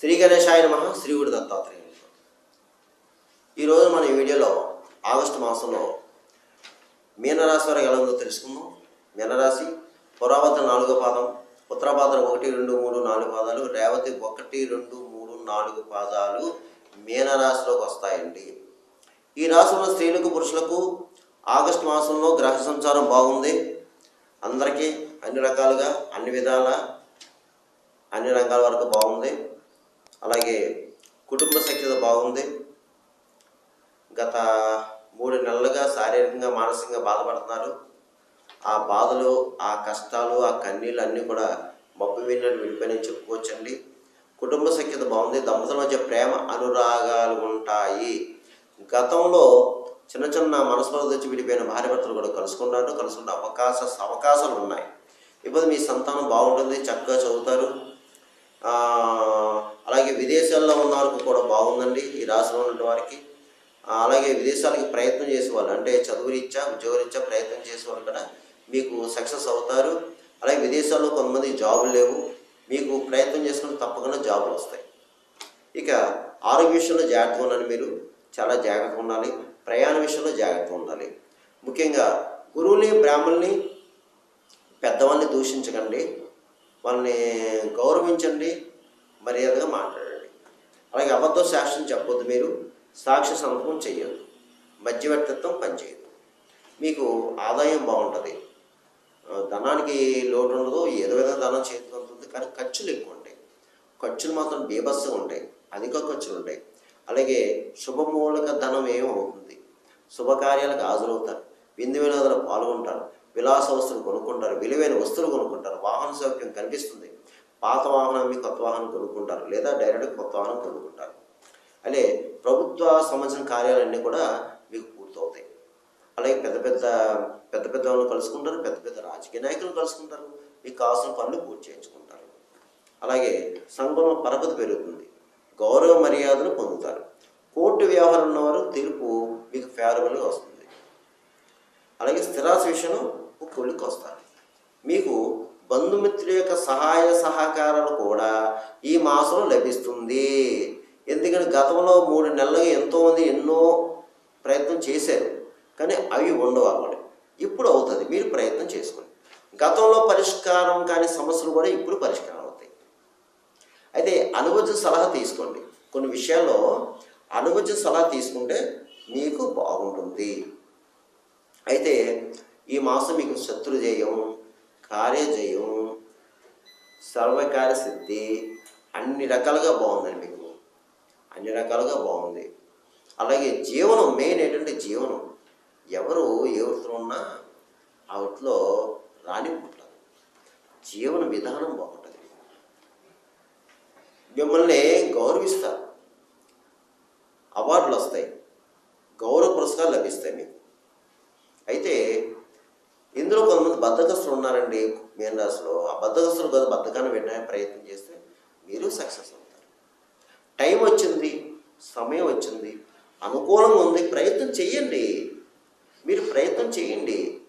శ్రీ గణేశాయ నమ శ్రీవుడి దత్తాత్రేయ ఈరోజు మన ఈ వీడియోలో ఆగస్టు మాసంలో మీనరాశి వారికి ఎలా ఉందో తెలుసుకుందాం. మీనరాశి పురాభద్ర నాలుగో పాదం ఉత్తరాభద్ర ఒకటి రెండు మూడు నాలుగు పాదాలు రేవతి ఒకటి రెండు మూడు నాలుగు పాదాలు మీనరాశిలోకి వస్తాయండి. ఈ రాశిలో స్త్రీలకు పురుషులకు ఆగస్టు మాసంలో గ్రహ సంచారం బాగుంది. అందరికీ అన్ని రకాలుగా అన్ని విధాల అన్ని రంగాల వరకు బాగుంది. అలాగే కుటుంబ సఖ్యత బాగుంది. గత మూడు నెలలుగా శారీరకంగా మానసికంగా బాధపడుతున్నారు. ఆ బాధలు ఆ కష్టాలు ఆ కన్నీళ్ళు అన్నీ కూడా మబ్బు విన్నట్టు విడిపోయినని చెప్పుకోవచ్చండి. కుటుంబ సఖ్యత బాగుంది. దంపతుల మధ్య ప్రేమ అనురాగాలు ఉంటాయి. గతంలో చిన్న చిన్న మనస్పర్ధ వచ్చి విడిపోయిన భార్య భర్తలు కూడా కలుసుకున్నారు. కలుసుకున్న అవకాశ అవకాశాలు ఉన్నాయి. ఇప్పుడు మీ సంతానం బాగుంటుంది చక్కగా చదువుతారు. అలాగే విదేశాల్లో ఉన్న వారికి కూడా బాగుందండి ఈ రాశిలో ఉన్న వారికి. అలాగే విదేశాలకి ప్రయత్నం చేసేవాళ్ళు అంటే చదువు రీత్యా ఉద్యోగ ప్రయత్నం చేసేవాళ్ళు కూడా మీకు సక్సెస్ అవుతారు. అలాగే విదేశాల్లో కొంతమంది జాబులు లేవు. మీకు ప్రయత్నం చేసుకుంటే తప్పకుండా జాబులు వస్తాయి. ఇక ఆరోగ్య విషయంలో జాగ్రత్తగా ఉండాలి మీరు. చాలా జాగ్రత్తగా ఉండాలి. ప్రయాణ విషయంలో జాగ్రత్తగా ఉండాలి. ముఖ్యంగా గురువుని బ్రాహ్మణుని పెద్దవాళ్ళని దూషించకండి. వాళ్ళని గౌరవించండి మర్యాదగా మాట్లాడండి. అలాగే అబద్ధ శాస్త్రం చెప్పొద్దు మీరు సాక్ష్య సంతకం చేయొద్దు మధ్యవర్తిత్వం పనిచేయదు. మీకు ఆదాయం బాగుంటుంది. ధనానికి లోటు ఉండదు ఏదో విధంగా ధనం చేతికి ఉంటుంది కానీ ఖర్చులు ఎక్కువ ఉంటాయి. ఖర్చులు మాత్రం బీభత్సంగా ఉంటాయి అధిక ఖర్చులు ఉంటాయి. అలాగే శుభమూలక ధనం ఏమవుతుంది? శుభకార్యాలకు హాజరవుతారు విందు వినోదాలు పాల్గొంటారు. విలాస వస్తువులు కొనుక్కుంటారు విలువైన వస్తువులు కొనుక్కుంటారు వాహన సౌకర్యం కనిపిస్తుంది పాత వాహనం మీ కొత్త వాహనం కొనుక్కుంటారు లేదా డైరెక్ట్ కొత్త వాహనం కొనుక్కుంటారు. అదే ప్రభుత్వ సంబంధించిన కార్యాలన్నీ కూడా మీకు పూర్తవుతాయి. అలాగే పెద్ద పెద్ద పెద్ద పెద్ద వాళ్ళు కలుసుకుంటారు పెద్ద పెద్ద రాజకీయ నాయకులు కలుసుకుంటారు మీకు కావాల్సిన పనులు పూర్తి చేయించుకుంటారు. అలాగే సంఘంలో పరపతి పెరుగుతుంది. గౌరవ మర్యాదలు పొందుతారు. కోర్టు వ్యవహారం ఉన్నవారు తీర్పు మీకు ఫేవరబుల్గా వస్తుంది. అలాగే స్థిరాశ విషయంలో కొలికి వస్తారు మీకు బంధుమిత్రుల యొక్క సహాయ సహకారాలు కూడా ఈ మాసంలో లభిస్తుంది. ఎందుకంటే గతంలో మూడు నెలలుగా ఎంతోమంది ఎన్నో ప్రయత్నం చేశారు. కానీ అవి ఉండవు అక్కడ ఇప్పుడు అవుతుంది. మీరు ప్రయత్నం చేసుకోండి. గతంలో పరిష్కారం కాని సమస్యలు కూడా ఇప్పుడు పరిష్కారం అవుతాయి. అయితే అనుభవ సలహా తీసుకోండి. కొన్ని విషయాల్లో అనుభవ సలహా తీసుకుంటే మీకు బాగుంటుంది. అయితే ఈ మాసం మీకు శత్రుజయం కార్యజయం సర్వకార్య సిద్ధి అన్ని రకాలుగా బాగుందండి మీకు. అన్ని రకాలుగా బాగుంది. అలాగే జీవనం మెయిన్ ఏంటంటే జీవనం. ఎవరు ఏ వృత్తిలో ఉన్నా ఆ వృత్తిలో రాణింపుంటారు జీవన విధానం బాగుంటుంది. మిమ్మల్ని గౌరవిస్తారు. అవార్డులు వస్తాయి. గౌరవ పురస్కారాలు లభిస్తాయి మీకు. అయితే ఇందులో కొంతమంది బద్దకస్తులు ఉన్నారండి మీన రాశిలో ఆ బద్దకస్తులు కదా బద్దకాన్ని పెట్టడానికి ప్రయత్నం చేస్తే మీరు సక్సెస్ అవుతారు. టైం వచ్చింది సమయం వచ్చింది అనుకూలంగా ఉంది ప్రయత్నం చేయండి మీరు ప్రయత్నం చేయండి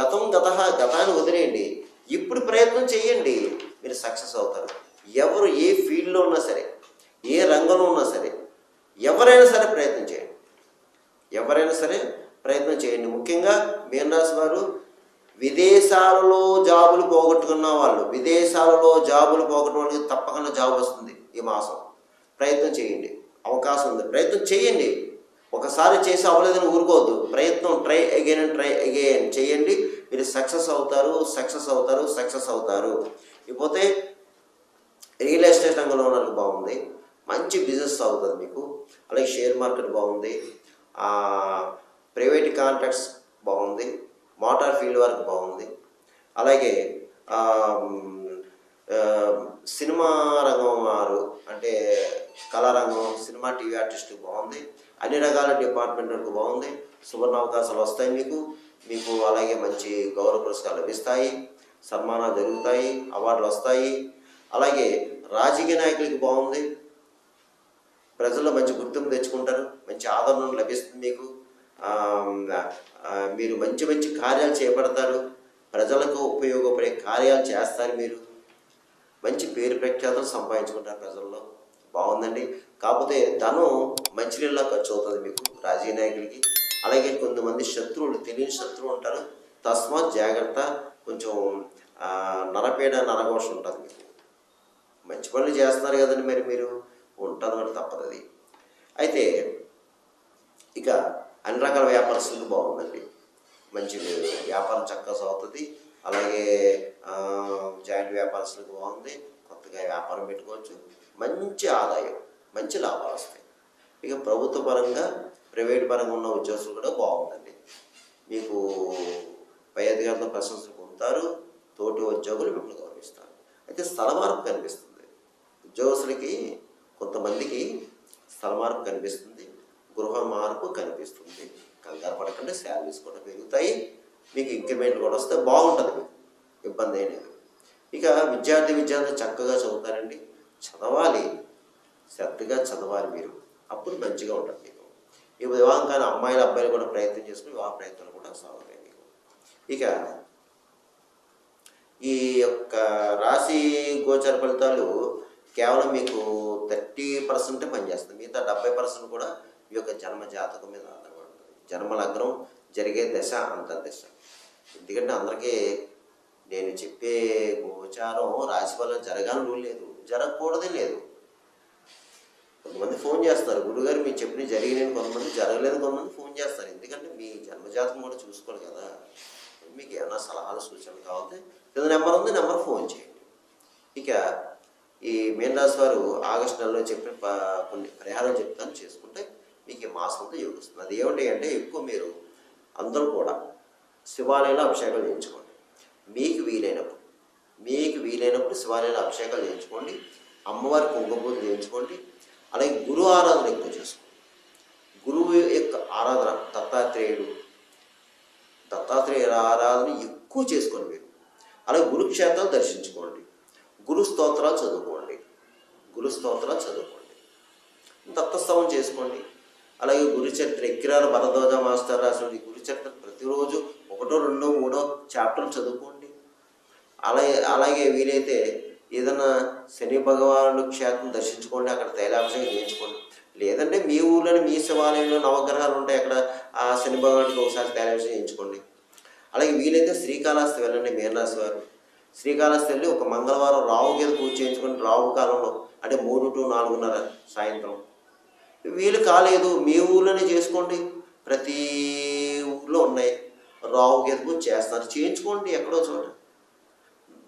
గతం గత గతాన్ని వదిలేయండి. ఇప్పుడు ప్రయత్నం చేయండి మీరు సక్సెస్ అవుతారు. ఎవరు ఏ ఫీల్డ్లో ఉన్నా సరే ఏ రంగంలో ఉన్నా సరే ఎవరైనా సరే ప్రయత్నం చేయండి. ఎవరైనా సరే ప్రయత్నం చేయండి. ముఖ్యంగా మీనరాశి వారు విదేశాలలో జాబులు పోగొట్టుకున్న వాళ్ళు విదేశాలలో జాబులు పోగొట్టుకోవడానికి తప్పకుండా జాబ్ వస్తుంది ఈ మాసం. ప్రయత్నం చేయండి. అవకాశం ఉంది. ప్రయత్నం చేయండి. ఒకసారి చేసి అవ్వలేదని ఊరుకోవద్దు. ప్రయత్నం try again and try again చేయండి. మీరు సక్సెస్ అవుతారు సక్సెస్ అవుతారు సక్సెస్ అవుతారు. ఇకపోతే రియల్ ఎస్టేట్ రంగంలో ఉన్నట్టు బాగుంది. మంచి బిజినెస్ అవుతుంది మీకు. అలాగే షేర్ మార్కెట్ బాగుంది. ప్రైవేట్ కాంట్రాక్ట్స్ బాగుంది. మోటార్ ఫీల్డ్ వర్క్ బాగుంది. అలాగే సినిమా రంగం వారు అంటే కళారంగం సినిమా టీవీ ఆర్టిస్ట్ బాగుంది. అన్ని రకాల డిపార్ట్మెంట్ వరకు బాగుంది. సువర్ణ అవకాశాలు వస్తాయి మీకు. మీకు అలాగే మంచి గౌరవ పురస్కారాలు లభిస్తాయి. సన్మానాలు జరుగుతాయి. అవార్డులు వస్తాయి. అలాగే రాజకీయ నాయకులకి బాగుంది. ప్రజల్లో మంచి గుర్తింపు తెచ్చుకుంటారు. మంచి ఆదరణ లభిస్తుంది మీకు. మీరు మంచి మంచి కార్యాలు చేపడతారు. ప్రజలకు ఉపయోగపడే కార్యాలు చేస్తారు మీరు. మంచి పేరు ప్రఖ్యాతలు సంపాదించుకుంటారు ప్రజల్లో. బాగుందండి. కాకపోతే ధనం మంచినీళ్ళ ఖర్చు అవుతుంది మీకు రాజకీయ నాయకుడికి. అలాగే కొంతమంది శత్రువులు తెలియని శత్రువులు ఉంటారు. తస్మాత్ జాగ్రత్త కొంచెం నరపేడ నరపీడ నరఘోష ఉంటుంది మీకు. మంచి పనులు చేస్తున్నారు కదండి మరి మీరు. ఉంటుంది మరి తప్పదు అది అయితే ఇక అన్ని రకాల వ్యాపారస్తులకు బాగుందండి. మంచి వ్యాపారం చక్కగా సాగుతుంది. అలాగే జాయింట్ వ్యాపారస్తులకు బాగుంది. కొత్తగా వ్యాపారం పెట్టుకోవచ్చు. మంచి ఆదాయం మంచి లాభాలు వస్తాయి. ఇక ప్రభుత్వ పరంగా ప్రైవేట్ పరంగా ఉన్న ఉద్యోగస్తులు కూడా బాగుందండి. మీకు పై అధికారులతో ప్రశంసలు పొందుతారు. తోటి ఉద్యోగులు మిమ్మల్ని గౌరవిస్తారు. అయితే స్థల మార్పు కనిపిస్తుంది. ఉద్యోగస్తులకి కొంతమందికి స్థల మార్పు కనిపిస్తుంది. గృహ మార్పు కనిపిస్తుంది. కంగారు పడకుండా శాలరీస్ కూడా పెరుగుతాయి. మీకు ఇంక్రిమెంట్లు కూడా వస్తే బాగుంటుంది మీకు. ఇబ్బంది ఏం లేదు. ఇక విద్యార్థి విద్యార్థులు చక్కగా చదువుతారండి. చదవాలి. శ్రద్ధగా చదవాలి మీరు. అప్పుడు మంచిగా ఉంటుంది మీకు. ఈ వివాహం కానీ అమ్మాయిలు అబ్బాయిలు కూడా ప్రయత్నం చేసుకుని వివాహ ప్రయత్నాలు కూడా సాగుతాయి మీకు. ఇక ఈ యొక్క రాశి గోచర ఫలితాలు కేవలం మీకు థర్టీ పర్సెంటే పనిచేస్తుంది మిగతా డెబ్బై పర్సెంట్ కూడా ఈ యొక్క జన్మ జాతకం మీద ఆధారపడుతుంది జన్మ లగ్నం జరిగే దశ అంత దశ ఎందుకంటే అందరికీ నేను చెప్పే గోచారం రాశి వల్ల జరగాలని లేదు జరగకూడదే లేదు. కొంతమంది ఫోన్ చేస్తారు గురుగారు మీరు చెప్పిన జరిగినాయి కొంతమంది జరగలేదు కొంతమంది ఫోన్ చేస్తారు. ఎందుకంటే మీ జన్మజాతం కూడా చూసుకోవాలి కదా. మీకు ఏమైనా సలహాలు సూచనలు కావాలి కింద నెంబర్ ఉంది నెంబర్ ఫోన్ చేయండి. ఇక ఈ మీనరాశి వారు ఆగస్టు నెలలో చెప్పిన ప- కొన్ని పరిహారం చెప్తాను చేసుకుంటే మీకు ఈ మాసంతో యోగిస్తుంది అది ఏమిటి అంటే ఎక్కువ మీరు అందరూ కూడా శివాలయంలో అభిషేకాలు చేయించుకోండి. మీకు వీలైనప్పుడు మీకు వీలైనప్పుడు శివాలయంలో అభిషేకాలు చేయించుకోండి. అమ్మవారి కుంకుమ చేయించుకోండి. అలాగే గురు ఆరాధన ఎక్కువ చేసుకోండి. గురువు యొక్క ఆరాధన దత్తాత్రేయుడు దత్తాత్రేయ ఆరాధన ఎక్కువ చేసుకోండి మీరు. అలాగే గురుక్షేత్రాలు దర్శించుకోండి. గురు స్తోత్రాలు చదువుకోండి. గురు స్తోత్రాలు చదువుకోండి. దత్తస్తవం చేసుకోండి. అలాగే గురుచరిత్ర ఎక్కిరాల భరద్వాజ మాస్టర్ రాసిన ఈ గురుచరిత్ర ప్రతిరోజు ఒకటో రెండో మూడో చాప్టర్లు చదువుకోండి. అలాగే అలాగే వీలైతే ఏదైనా శని భగవానుడు క్షేత్రం దర్శించుకోండి అక్కడ తైలాభిషేకం చేయించుకోండి. లేదంటే మీ ఊర్లోనే మీ శివాలయంలో నవగ్రహాలు ఉంటాయి అక్కడ ఆ శని భగవానికి ఒకసారి తైలాభిషేకం చేయించుకోండి. అలాగే వీలైతే శ్రీకాళహస్తి వెళ్ళండి మీనరాశి వారు. శ్రీకాళహస్తి వెళ్ళి ఒక మంగళవారం రావు గేదె పూజ చేయించుకోండి రావు కాలంలో అంటే మూడు టు నాలుగున్నర సాయంత్రం. వీలు కాలేదు. మీ ఊళ్ళోనే చేసుకోండి. ప్రతి ఊళ్ళో ఉన్నాయి. రావు గేదె చేస్తారు. చేయించుకోండి ఎక్కడో చోట.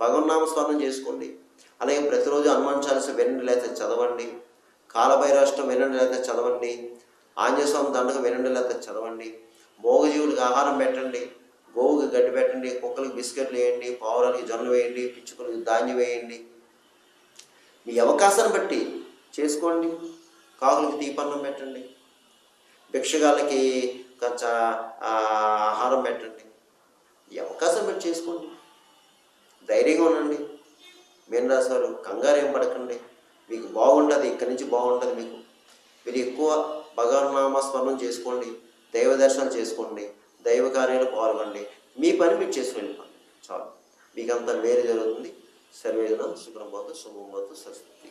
భగవన్నామ స్మరణం చేసుకోండి. అలాగే ప్రతిరోజు హనుమాన్ చాలీస వినండి లేకపోతే చదవండి. కాలభైరాష్టం వినండి లేకపోతే చదవండి. ఆంజనేయస్వామి దండగ వినండి లేకపోతే చదవండి. మోగజీవులకు ఆహారం పెట్టండి. గోవుకి గడ్డి పెట్టండి. కుక్కలకి బిస్కెట్లు వేయండి. పావురాలకి జొన్నలు వేయండి. పిచ్చుకలకి ధాన్యం వేయండి. మీ అవకాశాన్ని బట్టి చేసుకోండి. కాకులకి తీపన్నం పెట్టండి. భిక్షగాళ్ళకి కొంచెం ఆహారం పెట్టండి. ఈ అవకాశం బట్టి చేసుకోండి. ధైర్యంగా ఉండండి. మీన రాశారు కంగారు ఏం పడకండి. మీకు బాగుంటుంది ఇక్కడి నుంచి బాగుంటుంది మీకు. మీరు ఎక్కువ భగవన్నామ స్మరణం చేసుకోండి దైవ దర్శనం చేసుకోండి దైవ కార్యాలు పాల్గొండి మీ పని మీరు చేసుకుని వెళ్ళిపోండి చాలు. మీకు అంత వేరే జరుగుతుంది. సర్వేజన శుభ్రం పోతు శుభం పోతు సరస్వతి.